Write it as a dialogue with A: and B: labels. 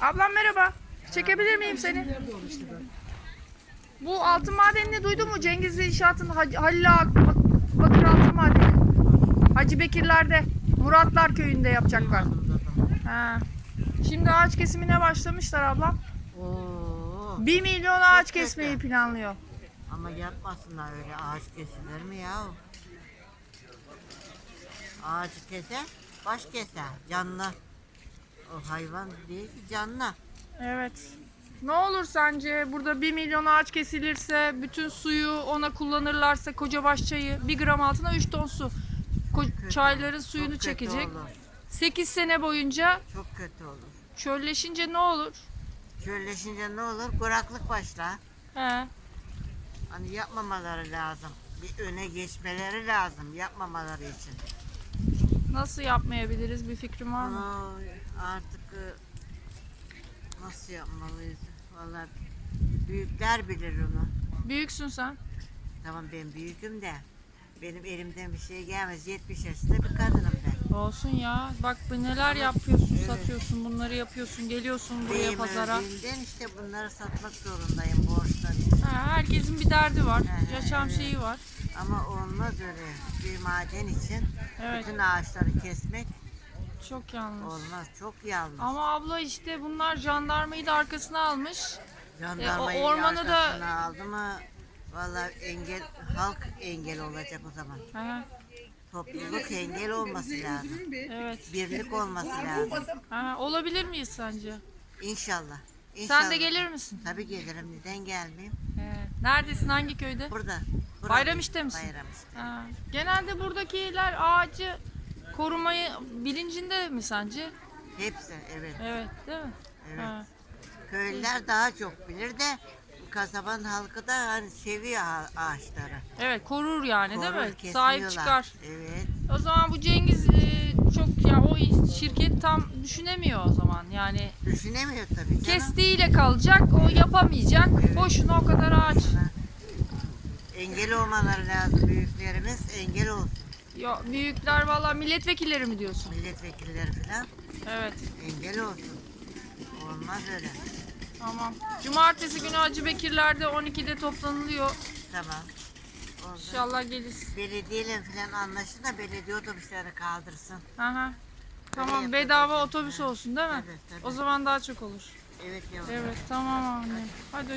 A: Ablam merhaba. Çekebilir miyim seni? Bu altın madenini duydun mu? Cengiz İnşaat'ın Halil Ağa Bak- Bakır Altın Madeni. Hacı Bekirler'de Muratlar Köyü'nde yapacaklar. Ha. Şimdi ağaç kesimine başlamışlar ablam.
B: Oo.
A: 1 milyon ağaç kesmeyi planlıyor.
B: Ama yapmasınlar öyle ağaç kesilir mi ya? Ağacı keser, baş keser. Canlı. O hayvan değil ki canlı.
A: Evet. Ne olur sence burada 1 milyon ağaç kesilirse bütün suyu ona kullanırlarsa koca baş çayı 1 gram altına 3 ton su. Ko-
B: Kötü
A: çayların
B: olur,
A: suyunu
B: çok kötü
A: çekecek.
B: olur.
A: 8 sene boyunca
B: Çok kötü olur.
A: çölleşince ne olur?
B: Çölleşince ne olur? Kuraklık başlar.
A: He.
B: Hani yapmamaları lazım. Bir öne geçmeleri lazım yapmamaları için.
A: Nasıl yapmayabiliriz bir fikrin var mı?
B: Bunu artık e, nasıl yapmalıyız? Vallahi büyükler bilir onu.
A: Büyüksün sen.
B: Tamam ben büyüküm de benim elimden bir şey gelmez. 70 yaşında bir kadınım ben.
A: Olsun ya. Bak bu neler yapıyorsun,
B: Evet.
A: satıyorsun, bunları yapıyorsun, geliyorsun buraya
B: Benim
A: pazara.
B: öldüğümden işte bunları satmak zorundayım borçtan.
A: Ha, herkesin bir derdi var. Yaşam
B: evet.
A: şeyi var.
B: Ama olmaz öyle. Bir maden için
A: Evet.
B: bütün ağaçları kesmek
A: Çok yanlış.
B: olmaz. Çok yanlış.
A: Ama abla işte bunlar jandarmayı da arkasına almış.
B: Jandarmayı
A: E, o ormanı da-
B: arkasına aldı mı vallahi engel halk engel olacak o zaman.
A: He,
B: Topluluk engel olması lazım.
A: evet.
B: Birlik olması lazım.
A: Ha, olabilir miyiz sence?
B: İnşallah. İnşallah.
A: Sen de gelir misin?
B: Tabii gelirim. Neden gelmeyeyim?
A: He. Neredesin? Hangi köyde?
B: Burada. Burada.
A: Bayramiş'te misin?
B: Bayramış'ta.
A: Ha. Genelde buradakiler ağacı korumayı bilincinde mi sence?
B: Hepsi evet.
A: Evet, değil mi?
B: Evet.
A: Ha.
B: Köylüler daha çok bilir de kasabanın halkı da hani seviyor ağa- ağaçları.
A: Evet, korur yani değil
B: Korur,
A: mi?
B: kesmiyorlar.
A: Sahip çıkar.
B: Evet.
A: O zaman bu Cengiz e, çok ya o şirket tam düşünemiyor o zaman. Yani
B: Düşünemiyor tabii canım.
A: kestiğiyle kalacak, o yapamayacak. Boşuna o kadar ağaç.
B: Engel olmaları lazım büyüklerimiz. Engel olsun.
A: Ya büyükler valla milletvekilleri mi diyorsun?
B: Milletvekilleri falan
A: Evet.
B: engel olsun. Olmaz öyle.
A: Tamam. Cumartesi günü Hacı Bekirler'de 12'de toplanılıyor.
B: Tamam. Oldu.
A: İnşallah geliriz.
B: Belediyeyle falan anlaşın da belediye otobüslerini kaldırsın.
A: Aha. Tamam bedava otobüs olsun değil mi?
B: Tabii, tabii.
A: O zaman daha çok olur.
B: Evet yavrum.
A: Evet tamam anne. Hadi